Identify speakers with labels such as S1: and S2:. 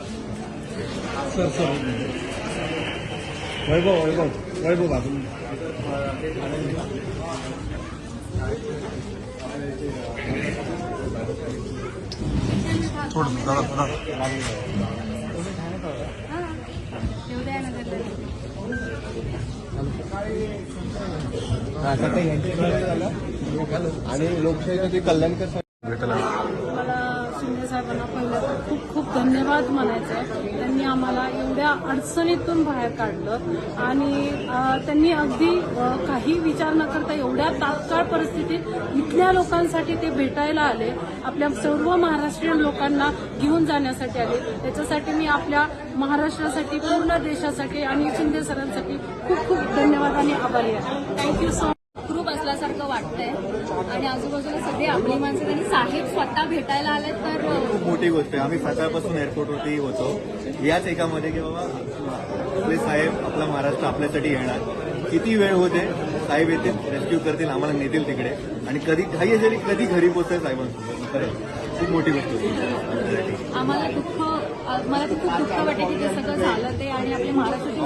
S1: Sir sir वैभव वैभव वैभव बाजून थोडं दादा थोडा
S2: आणि लोकशाहीसाठी कल्याणकर
S1: भेटायला
S3: मला शिंदे साहेबांना पहिलं तर खूप खूप धन्यवाद म्हणायचे आहे. त्यांनी आम्हाला एवढ्या अडचणीतून बाहेर काढलं आणि त्यांनी अगदी काही विचार न करता एवढ्या तात्काळ परिस्थितीत इथल्या लोकांसाठी ते भेटायला आले. आपल्या सर्व महाराष्ट्रीयन लोकांना घेऊन जाण्यासाठी आले. त्याच्यासाठी मी आपल्या महाराष्ट्रासाठी पूर्ण देशासाठी आणि शिंदे सरांसाठी खूप खूप धन्यवाद आणि आभारी आहे. थँक्यू सो
S4: वाटतंय. आणि आजूबाजूला सगळे आपली माणसं आणि साहेब स्वतः भेटायला आले तर
S2: खूप मोठी गोष्ट आहे. आम्ही सकाळपासून एअरपोर्टवरती होतो. याच एकामध्ये की बाबा आपले साहेब आपला महाराष्ट्र आपल्यासाठी येणार. किती वेळ होते? साहेब येतील रेस्क्यू करतील आम्हाला नेतील तिकडे. आणि कधी काही जरी कधी घरी पोहोचेल साहेबांसोबत खरं खूप मोठी गोष्ट होती.
S4: आम्हाला दुःख मला खूप दुःख वाटते की ते सगळं झालं ते आणि आपल्या महाराष्ट्राची